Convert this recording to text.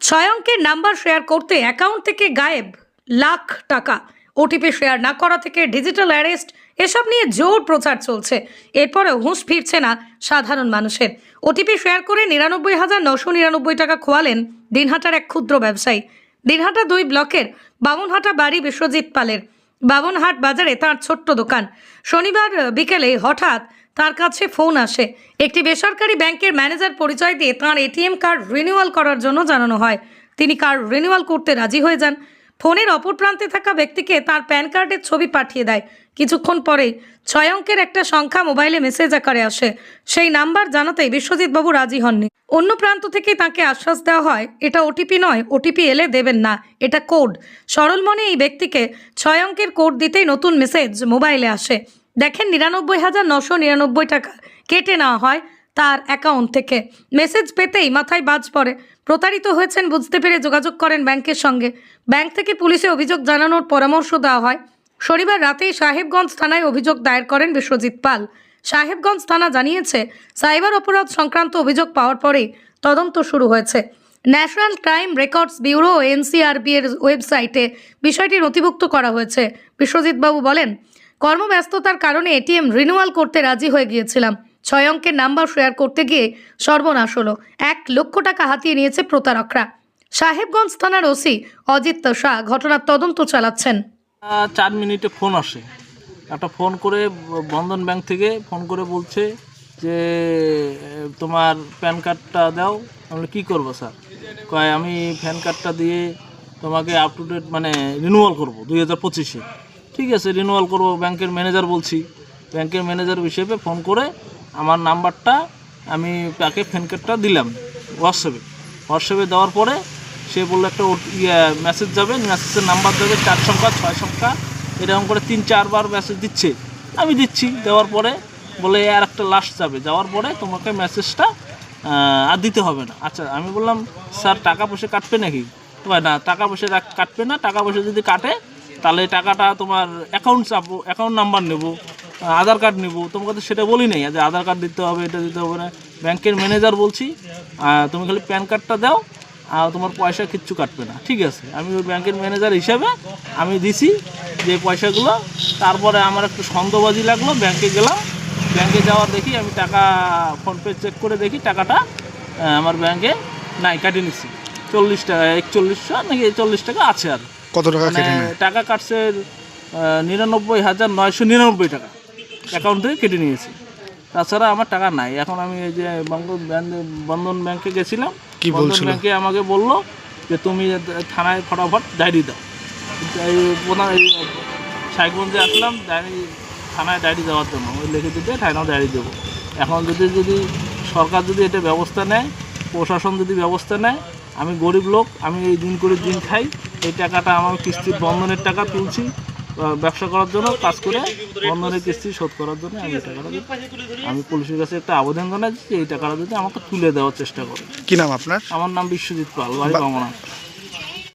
ছয় অঙ্কের number share করতে অ্যাকাউন্ট থেকে গায়েব লাখ টাকা। ওটিপি শেয়ার না করা থেকে ডিজিটাল অ্যারেস্ট, এসব নিয়ে জোর প্রচার চলছে। এরপরেও হুঁশ ফিরছে না সাধারণ মানুষের। ওটিপি শেয়ার করে নিরানব্বই হাজার নশো নিরানব্বই টাকা খোয়ালেন দিনহাটার এক ক্ষুদ্র ব্যবসায়ী। দিনহাটা দুই ব্লকের বামনহাটা বাড়ি বিশ্বজিৎ পালের। বামনহাট বাজারে তার ছোট্ট দোকান। শনিবার বিকেলে হঠাৎ তার কাছে ফোন আসে। একটি বেসরকারি ব্যাংকের ম্যানেজার পরিচয় দিয়ে তাঁর এটিএম কার্ড রিনিউয়াল করার জন্য জানানো হয়। তিনি কার্ড রিনিউয়াল করতে রাজি হয়ে যান। ফোনের অপর প্রান্তে থাকা ব্যক্তিকে তার প্যান কার্ডের ছবি পাঠিয়ে দেয়। কিছুক্ষণ পরেই ছয় অঙ্কের একটা সংখ্যা মোবাইলে মেসেজ আকারে আসে। সেই নাম্বার জানাতেই বিশ্বজিৎ বাবু রাজি হননি। অন্য প্রান্ত থেকে তাকে আশ্বাস দেওয়া হয়, এটা ওটিপি নয়, ওটিপি এলে দেবেন না, এটা কোড। সরল মনে এই ব্যক্তিকে ছয় অঙ্কের কোড দিতেই নতুন মেসেজ মোবাইলে আসে। দেখেন নিরানব্বই হাজার নশো নিরানব্বই টাকা কেটে নেওয়া হয় তার অ্যাকাউন্ট থেকে। মেসেজ পেতেই মাথায় বাজ পড়ে। প্রতারিত হয়েছেন বুঝতে পেরে যোগাযোগ করেন ব্যাংকের সঙ্গে। ব্যাংক থেকে পুলিশে অভিযোগ জানানোর পরামর্শ দেওয়া হয়। শনিবার রাতেই সাহেবগঞ্জ থানায় অভিযোগ দায়ের করেন বিশ্বজিৎ পাল। সাহেবগঞ্জ থানা জানিয়েছে, সাইবার অপরাধ সংক্রান্ত অভিযোগ পাওয়ার পরেই তদন্ত শুরু হয়েছে। National crime records bureau NCRB এর ওয়েবসাইটে বিষয়টি নথিভুক্ত করা হয়েছে। বিশ্বজিৎ বাবু বলেন কর্মব্যস্ততার কারণে এটিএম রিনিউয়াল করতে রাজি হয়ে গিয়েছিলাম। ছয় অঙ্কের নাম্বার শেয়ার করতে গিয়ে সর্বনাশ হলো। এক লক্ষ টাকা হাতিয়ে নিয়েছে প্রতারকরা। সাহেবগঞ্জ থানার ওসি অজিত শাহ ঘটনার তদন্ত চালাচ্ছেন। চার মিনিটে ফোন আসে। একটা ফোন করে বন্ধন ব্যাংক থেকে ফোন করে বলছে যে তোমার প্যান কার্ডটা দাও। আমি কী করব স্যার কয়, আমি প্যান কার্ডটা দিয়ে তোমাকে আপ টু ডেট মানে রিনিউয়াল করব দুই হাজার পঁচিশে। ঠিক আছে রিনুয়াল করব, ব্যাংকের ম্যানেজার বলছি। ব্যাংকের ম্যানেজার হিসেবে ফোন করে আমার নাম্বারটা আমি তাকে প্যান কার্ডটা দিলাম হোয়াটসঅ্যাপে হোয়াটসঅ্যাপে দেওয়ার পরে সে বলল একটা ইয়ে মেসেজ যাবে মেসেজের নাম্বার দেবে চার সংখ্যা, ছয় সংখ্যা, এরকম করে তিন চারবার মেসেজ দিচ্ছে। আমি দিচ্ছি, দেওয়ার পরে বলে আর একটা লাস্ট যাবে। যাওয়ার পরে তোমাকে মেসেজটা আর দিতে হবে না। আচ্ছা আমি বললাম, স্যার, টাকা পয়সা কাটবে নাকি? না, টাকা পয়সা কাটবে না। টাকা পয়সা যদি কাটে তাহলে টাকাটা তোমার অ্যাকাউন্ট চাপো অ্যাকাউন্ট নাম্বার নেব, আধার কার্ড নেব। তোমাকে তো সেটা বলি নাই, যে আধার কার্ড দিতে হবে, এটা দিতে হবে না। ব্যাংকের ম্যানেজার বলছি তুমি খালি প্যান কার্ডটা দাও, আর তোমার পয়সা কিচ্ছু কাটবে না। ঠিক আছে, আমি ওই ব্যাংকের ম্যানেজার হিসাবে আমি দিছি যে পয়সাগুলো। তারপরে আমার একটু সন্দেহবাজি লাগল ব্যাংকে গেলাম। ব্যাংকে যাওয়ার দেখি, আমি টাকা ফোনপে চেক করে দেখি, টাকাটা আমার ব্যাংকে নাই, কাটিয়ে নিচ্ছি চল্লিশ টাকা, একচল্লিশশো, নাকি চল্লিশ টাকা আছে আর। কত টাকা মানে কেটে নেয়? টাকা কাটছে নিরানব্বই হাজার নয়শো নিরানব্বই টাকা অ্যাকাউন্ট থেকে কেটে নিয়েছি। তাছাড়া আমার টাকা নাই। এখন আমি এই যে বন্ধন ব্যাংক- বন্ধন ব্যাংকে গেছিলাম। কি বন্ধন? ব্যাংকে আমাকে বলল যে তুমি থানায় ফটাফট ডায়েরি দাও। এই সাহেবগঞ্জে আসলাম ডায়েরি থানায় ডায়েরি দেওয়ার জন্য। ওই লিখে দিতে থানায় ডায়েরি দেবো। এখন যদি যদি সরকার যদি এটা ব্যবস্থা নেয় প্রশাসন যদি ব্যবস্থা নেয় আমি গরিব লোক আমি এই দিন করে দিন খাই। এই টাকাটা আমার কিস্তির বন্ধনের টাকা তুলছি ব্যবসা করার জন্য কাজ করে বন্ধনের কিস্তি শোধ করার জন্য আমি এই টাকাটা আমি পুলিশের কাছে একটা আবেদন জানাচ্ছি যে এই টাকাটা যদি আমাকে তুলে দেওয়ার চেষ্টা করে। কি নাম আপনার? আমার নাম বিশ্বজিৎ পাল বাড়ি বামনা